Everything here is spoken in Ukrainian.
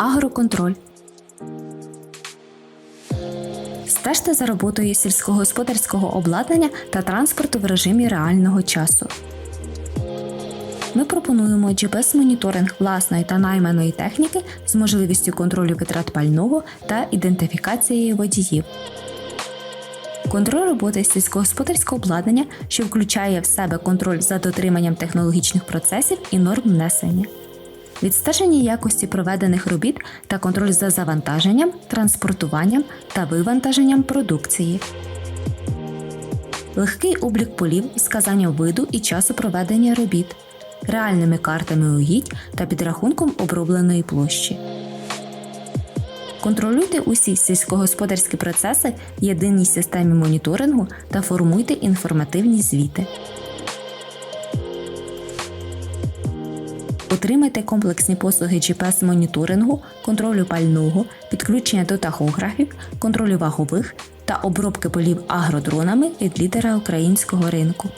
Агроконтроль. Стежте за роботою сільськогосподарського обладнання та транспорту в режимі реального часу. Ми пропонуємо GPS-моніторинг власної та найманої техніки з можливістю контролю витрат пального та ідентифікацією водіїв. Контроль роботи сільськогосподарського обладнання, що включає в себе контроль за дотриманням технологічних процесів і норм внесення, відстеження якості проведених робіт та контроль за завантаженням, транспортуванням та вивантаженням продукції. Легкий облік полів з сказанням виду і часу проведення робіт, реальними картами угідь та підрахунком обробленої площі. Контролюйте усі сільськогосподарські процеси єдиній системі моніторингу та формуйте інформативні звіти. Отримайте комплексні послуги GPS-моніторингу, контролю пального, підключення до тахографів, контролю вагових та обробки полів агродронами від лідера українського ринку.